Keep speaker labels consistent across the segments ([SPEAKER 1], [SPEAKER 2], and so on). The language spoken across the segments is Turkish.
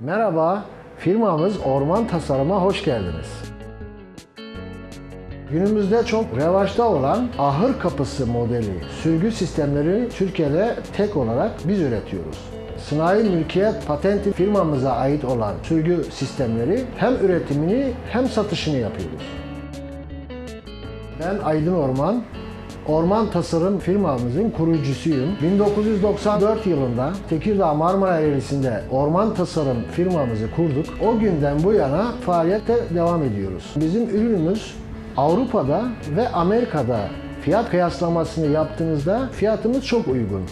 [SPEAKER 1] Merhaba, firmamız Orman Tasarım'a hoş geldiniz. Günümüzde çok revaçta olan ahır kapısı modeli sürgü sistemleri Türkiye'de tek olarak biz üretiyoruz. Sınai mülkiyet patenti firmamıza ait olan sürgü sistemleri hem üretimini hem satışını yapıyoruz. Ben Aydın Orman, Orman Tasarım firmamızın kurucusuyum. 1994 yılında Tekirdağ Marmara Eğrisi'nde Orman Tasarım firmamızı kurduk. O günden bu yana faaliyette devam ediyoruz. Bizim ürünümüz Avrupa'da ve Amerika'da fiyat kıyaslamasını yaptığınızda fiyatımız çok uygun.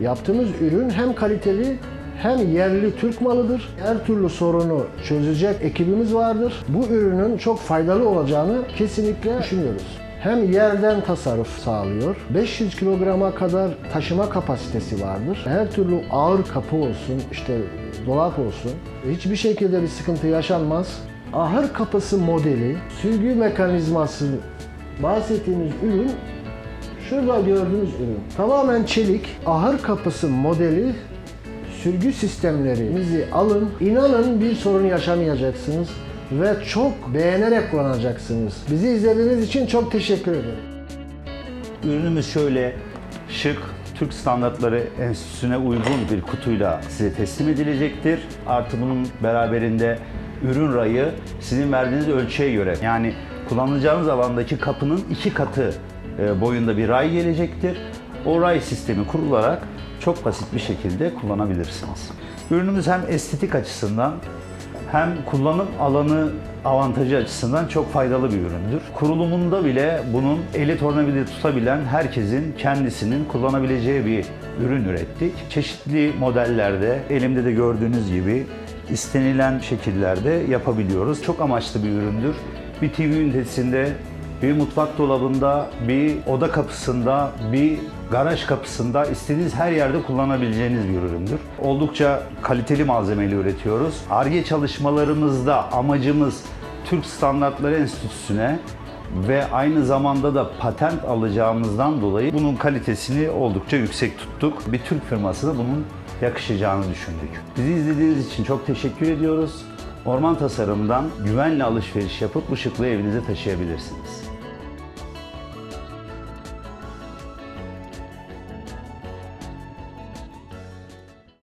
[SPEAKER 1] Yaptığımız ürün hem kaliteli hem yerli Türk malıdır. Her türlü sorunu çözecek ekibimiz vardır. Bu ürünün çok faydalı olacağını kesinlikle düşünüyoruz. Hem yerden tasarruf sağlıyor. 500 kilograma kadar taşıma kapasitesi vardır. Her türlü ağır kapı olsun, işte dolap olsun. Hiçbir şekilde bir sıkıntı yaşanmaz. Ahır kapısı modeli, sürgü mekanizması bahsettiğimiz ürün Şurada gördüğünüz ürün. Tamamen çelik, ahır kapısı modeli sürgü sistemlerimizi alın. İnanın bir sorun yaşamayacaksınız ve çok beğenerek kullanacaksınız. Bizi izlediğiniz için çok teşekkür ederim.
[SPEAKER 2] Ürünümüz şöyle şık, Türk Standartları Enstitüsü'ne uygun bir kutuyla size teslim edilecektir. Artı bunun beraberinde ürün rayı sizin verdiğiniz ölçüye göre yani kullanacağınız alandaki kapının iki katı e, boyunda bir ray gelecektir. O ray sistemi kurularak çok basit bir şekilde kullanabilirsiniz. Ürünümüz hem estetik açısından hem kullanım alanı avantajı açısından çok faydalı bir üründür. Kurulumunda bile bunun eli tornavida tutabilen herkesin kendisinin kullanabileceği bir ürün ürettik. Çeşitli modellerde, elimde de gördüğünüz gibi istenilen şekillerde yapabiliyoruz. Çok amaçlı bir üründür. Bir TV ünitesinde, bir mutfak dolabında, bir oda kapısında, bir garaj kapısında istediğiniz her yerde kullanabileceğiniz bir üründür. Oldukça kaliteli malzemeyle üretiyoruz. ARGE çalışmalarımızda amacımız Türk Standartları Enstitüsü'ne ve aynı zamanda da patent alacağımızdan dolayı bunun kalitesini oldukça yüksek tuttuk. Bir Türk firmasına bunun yakışacağını düşündük. Bizi izlediğiniz için çok teşekkür ediyoruz. Orman Tasarım'dan güvenle alışveriş yapıp bu şıklığı evinize taşıyabilirsiniz.